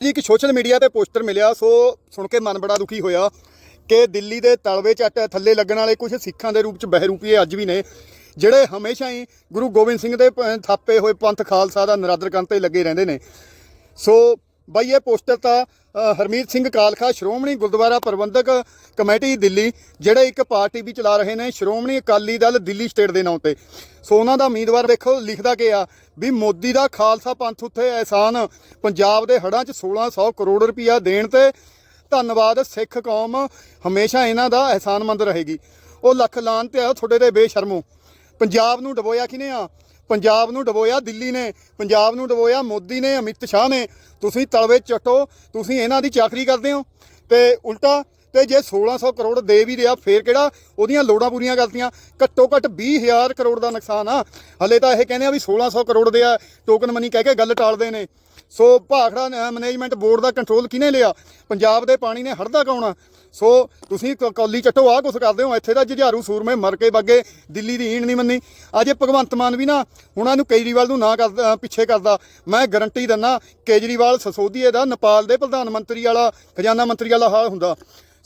ਇੱਕ social media ਤੇ poster ਮਿਲਿਆ, ਸੋ ਸੁਣ ਕੇ ਮਨ ਬੜਾ ਦੁਖੀ ਹੋਇਆ ਕਿ ਦਿੱਲੀ ਦੇ ਤਲਵੇ ਚੱਟ ਥੱਲੇ ਲੱਗਣ ਵਾਲੇ ਕੁਝ ਸਿੱਖਾਂ ਦੇ ਰੂਪ ਚ ਬਹਿਰੂਪੀਏ ਅੱਜ ਵੀ ਨੇ, ਜਿਹੜੇ ਹਮੇਸ਼ਾ ਹੀ ਗੁਰੂ ਗੋਬਿੰਦ ਸਿੰਘ ਦੇ ਪ- ਥਾਪੇ ਹੋਏ ਪੰਥ ਖਾਲਸਾ ਦਾ ਨਰਾਦਰ ਕਰਨ ਤੇ ਲੱਗੇ ਰਹਿੰਦੇ ਨੇ। ਸੋ ਬਾਈ, ਇਹ ਪੋਸਟਰ ਤਾਂ ਹਰਮੀਤ ਸਿੰਘ ਕਾਲਖਾ, ਸ਼੍ਰੋਮਣੀ ਗੁਰਦੁਆਰਾ ਪ੍ਰਬੰਧਕ ਕਮੇਟੀ, ਦਿੱਲੀ, ਜਿਹੜੇ ਇੱਕ ਪਾਰਟੀ ਵੀ ਚਲਾ ਰਹੇ ਨੇ, ਸ਼੍ਰੋਮਣੀ ਅਕਾਲੀ ਦਲ ਦਿੱਲੀ ਸਟੇਟ ਦੇ ਨਾਂ ਤੇ। ਸੋ ਉਹਨਾਂ ਦਾ ਉਮੀਦਵਾਰ ਦੇਖੋ, ਲਿਖਦਾ ਕਿ ਆ ਵੀ ਮੋਦੀ ਦਾ ਖਾਲਸਾ ਪੰਥ ਉੱਤੇ ਅਹਿਸਾਨ ਪੰਜਾਬ ਦੇ ਹੜਾਂ 'ਚ 1600 ਕਰੋੜ ਰੁਪਇਆ ਦੇਣ ਤੇ ਧੰਨਵਾਦ, ਸਿੱਖ ਕੌਮ ਹਮੇਸ਼ਾ ਇਹਨਾਂ ਦਾ ਅਹਿਸਾਨਮੰਦ ਰਹੇਗੀ। ਉਹ ਲੱਖ ਲਾਨ ਤੇ ਆ, ਤੁਹਾਡੇ ਦੇ ਬੇਸ਼ਰਮੋ ਪੰਜਾਬ ਨੂੰ ਡਬੋਇਆ ਕਿਨੇ ਆ? ਪੰਜਾਬ ਨੂੰ ਡਬੋਇਆ ਦਿੱਲੀ ਨੇ, ਪੰਜਾਬ ਨੂੰ ਡਬੋਇਆ ਮੋਦੀ ਨੇ, ਅਮਿਤ ਸ਼ਾਹ ਨੇ। ਤੁਸੀਂ ਤਲਵੇ ਚੱਟੋ, ਤੁਸੀਂ ਇਹਨਾਂ ਦੀ ਚਾਕਰੀ ਕਰਦੇ ਹੋ। ਤੇ ਉਲਟਾ, ਤੇ ਜੇ 1600 ਕਰੋੜ ਦੇ ਵੀ ਰਿਹਾ, ਫੇਰ ਕਿਹੜਾ? ਉਹਦੀਆਂ ਲੋੜਾਂ ਪੂਰੀਆਂ ਕਰਤੀਆਂ। ਘੱਟੋ ਘੱਟ 20000 ਕਰੋੜ ਦਾ ਨੁਕਸਾਨ ਆ। ਹਲੇ ਤਾਂ ਇਹ ਕਹਿੰਦੇ ਆ ਵੀ 1600 ਕਰੋੜ ਦੇ ਆ ਟੋਕਨ ਮਨੀ ਕਹਿ ਕੇ ਗੱਲ ਟਾਲਦੇ ਨੇ। ਸੋ ਭਾਖੜਾ ਮੈਨੇਜਮੈਂਟ ਬੋਰਡ ਦਾ ਕੰਟਰੋਲ ਕਿਹਨੇ ਲਿਆ? ਪੰਜਾਬ ਦੇ ਪਾਣੀ ਨੇ ਹੜਦਾ ਕੌਣ ਸੋ ਤੁਸੀਂ ਕੌਲੀ ਚੱਟੋ ਆ ਕੁਛ ਕਰਦੇ ਹੋ, ਇੱਥੇ ਦਾ ਜੁਝਾਰੂ ਸੂਰਮੇ ਮਰ ਕੇ ਬੱਗੇ ਦਿੱਲੀ ਦੀ ਈਣ ਨਹੀਂ ਮੰਨੀ। ਅਜੇ ਭਗਵੰਤ ਮਾਨ ਵੀ ਨਾ, ਉਹਨਾਂ ਨੂੰ ਕੇਜਰੀਵਾਲ ਨੂੰ ਨਾ ਕਰਦਾ, ਪਿੱਛੇ ਕਰਦਾ। ਮੈਂ ਗਰੰਟੀ ਦਿੰਨਾ ਕੇਜਰੀਵਾਲ ਸਸੋਦੀਏ ਦਾ ਨੇਪਾਲ ਦੇ ਪ੍ਰਧਾਨ ਮੰਤਰੀ ਵਾਲਾ, ਖਜ਼ਾਨਾ ਮੰਤਰੀ ਵਾਲਾ ਹਾਲ ਹੁੰਦਾ।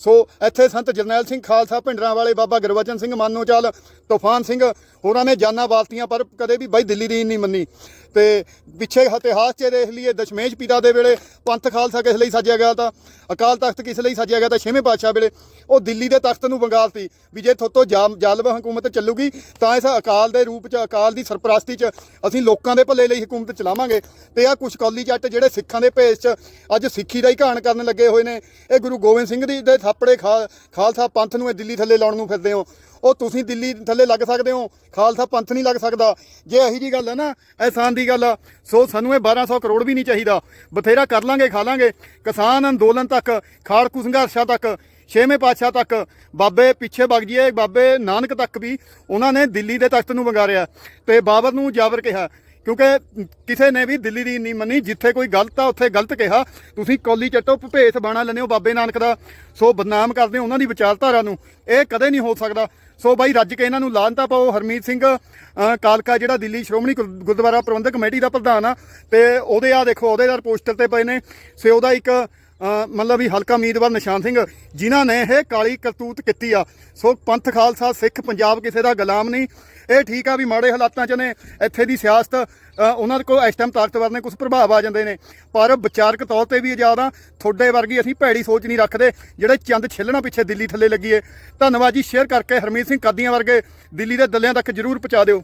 ਸੋ ਇੱਥੇ ਸੰਤ ਜਰਨੈਲ ਸਿੰਘ ਖਾਲਸਾ ਭਿੰਡਰਾਂ ਵਾਲੇ ਬਾਬਾ ਗੁਰਵਚਨ ਸਿੰਘ ਮਾਨੋਚਾਲ ਤੂਫਾਨ ਸਿੰਘ, ਹੋਰਾਂ ਨੇ ਜਾਨਾਂ ਵਾਰਤੀਆਂ ਪਰ ਕਦੇ ਵੀ ਬਾਈ ਦਿੱਲੀ ਦੀ ਨਹੀਂ ਮੰਨੀ। ਤੇ ਪਿੱਛੇ ਇਤਿਹਾਸ 'ਚ ਦੇਖ ਲਈਏ, ਦਸ਼ਮੇਸ਼ ਪਿਤਾ ਦੇ ਵੇਲੇ ਪੰਥ ਖਾਲਸਾ ਕਿਸ ਲਈ ਸਾਜਿਆ ਗਿਆ ਤਾਂ, ਅਕਾਲ ਤਖਤ ਕਿਸ ਲਈ ਸਾਜਿਆ ਗਿਆ ਤਾਂ ਛੇਵੇਂ ਪਾਤਸ਼ਾਹ ਵੇਲੇ, ਉਹ ਦਿੱਲੀ ਦੇ ਤਖਤ ਨੂੰ ਬੰਗਾਲ ਸੀ, ਵੀ ਜੇ ਥੋਤੋਂ ਜਾਮ, ਜ਼ਾਲਮ ਹਕੂਮਤ ਚੱਲੂਗੀ, ਤਾਂ ਇਸ ਅਕਾਲ ਦੇ ਰੂਪ 'ਚ, ਅਕਾਲ ਦੀ ਸਰਪ੍ਰਸਤੀ 'ਚ ਅਸੀਂ ਲੋਕਾਂ ਦੇ ਭਲੇ ਲਈ ਹਕੂਮਤ ਚਲਾਵਾਂਗੇ। ਤੇ ਆ ਕੁਛ ਕੌਲੀ ਜੱਟ ਜਿਹੜੇ ਸਿੱਖਾਂ ਦੇ ਭੇਸ 'ਚ ਅੱਜ ਸਿੱਖੀ ਦਾ ਹੀ ਘਾਣ ਕਰਨ ਲੱਗੇ ਹੋਏ ਨੇ, ਇਹ ਗੁਰੂ ਗੋਬਿੰਦ ਸਿੰਘ ਦੀ ਦੇ ਥਾਪੜੇ ਖਾ- ਖਾਲਸਾ ਪੰਥ ਨੂੰ ਇਹ ਦਿੱਲੀ ਥੱਲੇ ਲਾਉਣ ਨੂੰ ਫਿਰਦੇ ਹੋ। ਉਹ ਤੁਸੀਂ ਦਿੱਲੀ ਥੱਲੇ ਲੱਗ ਸਕਦੇ ਹੋ, ਖਾਲਸਾ ਪੰਥ ਨਹੀਂ ਲੱਗ ਸਕਦਾ। ਜੇ ਇਹੀ ਜੀ ਗੱਲ ਹੈ ਨਾ ਅਹਿਸਾਨ ਦੀ ਗੱਲ ਆ, ਸੋ ਸਾਨੂੰ ਇਹ 1200 ਕਰੋੜ ਵੀ ਨਹੀਂ ਚਾਹੀਦਾ। ਬਥੇਰਾ ਕਰ ਲਾਂਗੇ, ਖਾ ਲਾਂਗੇ। ਕਿਸਾਨ ਅੰਦੋਲਨ ਤੱਕ, ਖਾੜਕੂ ਸੰਘਰਸ਼ਾਂ ਤੱਕ, ਛੇਵੇਂ ਪਾਤਸ਼ਾਹ ਤੱਕ, ਬਾਬੇ ਪਿੱਛੇ ਵਗ ਜੀਏ ਬਾਬੇ ਨਾਨਕ ਤੱਕ ਵੀ ਉਹਨਾਂ ਨੇ ਦਿੱਲੀ ਦੇ ਤਖਤ ਨੂੰ ਵੰਗਾਰਿਆ। ਤੇ ਬਾਬਰ ਨੂੰ ਜਾਬਰ ਕਿਹਾ ਕਿਉਂਕਿ ਕਿਸੇ ਨੇ ਵੀ ਦਿੱਲੀ ਦੀ ਨਹੀਂ ਮੰਨੀ, ਜਿੱਥੇ ਕੋਈ ਗਲਤ ਆ, ਉੱਥੇ ਗਲਤ ਕਿਹਾ। ਤੁਸੀਂ ਕੌਲੀ ਚੱਟੋ, ਭੇਸ ਬਾਣਾ ਲੈਂਦੇ ਹੋ ਬਾਬੇ ਨਾਨਕ ਦਾ। ਸੋ ਬਦਨਾਮ ਕਰਦੇ ਹੋ ਉਹਨਾਂ ਦੀ ਵਿਚਾਰਧਾਰਾ ਨੂੰ। ਇਹ ਕਦੇ ਨਹੀਂ ਹੋ ਸਕਦਾ। ਸੋ ਬਾਈ, ਰੱਜ ਕੇ ਇਹਨਾਂ ਨੂੰ ਲਾਹਨਤਾ ਪਾਓ। ਹਰਮੀਤ ਸਿੰਘ ਕਾਲਕਾ, ਜਿਹੜਾ ਦਿੱਲੀ ਸ਼੍ਰੋਮਣੀ ਗੁਰ- ਗੁਰਦੁਆਰਾ ਪ੍ਰਬੰਧਕ ਕਮੇਟੀ ਦਾ ਪ੍ਰਧਾਨ ਆ। ਤੇ ਉਹਦੇ ਆ ਦੇਖੋ, ਉਹਦੇ ਦਾ ਪੋਸਟਰ ਤੇ ਪਏ ਨੇ। ਸੇ ਉਹਦਾ ਇੱਕ ਮਤਲਬ ਵੀ ਹਲਕਾ ਉਮੀਦਵਾਰ ਨਿਸ਼ਾਨ ਸਿੰਘ, ਜਿਨ੍ਹਾਂ ਨੇ ਇਹ ਕਾਲੀ ਕਰਤੂਤ ਕੀਤੀ ਆ। ਸੋ ਪੰਥ ਖਾਲਸਾ, ਸਿੱਖ ਪੰਜਾਬ ਕਿਸੇ ਦਾ ਗੁਲਾਮ ਨਹੀਂ। ਇਹ ਠੀਕ ਆ ਵੀ ਮਾੜੇ ਹਾਲਾਤਾਂ 'ਚ ਨੇ, ਇੱਥੇ ਦੀ ਸਿਆਸਤ ਉਹਨਾਂ ਦੇ ਕੋਲ ਇਸ ਟਾਈਮ ਤਾਕਤਵਰ ਨੇ ਕੁਝ ਪ੍ਰਭਾਵ ਆ ਜਾਂਦੇ ਨੇ। ਪਰ ਵਿਚਾਰਕ ਤੌਰ ਤੇ ਵੀ ਆਜ਼ਾਦ ਆ, ਤੁਹਾਡੇ ਵਰਗੀ ਅਸੀਂ ਭੈੜੀ ਸੋਚ ਨਹੀਂ ਰੱਖਦੇ, ਜਿਹੜੇ ਚੰਦ ਛਿੱਲਣਾ ਪਿੱਛੇ ਦਿੱਲੀ ਥੱਲੇ ਲੱਗੀਏ ਧੰਨਵਾਦ ਜੀ, ਸ਼ੇਅਰ ਕਰਕੇ ਹਰਮੀਤ ਸਿੰਘ ਕਾਦੀਆਂ ਵਰਗੇ ਦਿੱਲੀ ਦੇ ਦੱਲਿਆਂ ਤੱਕ ਜਰੂਰ ਪਹੁੰਚਾ ਦਿਓ।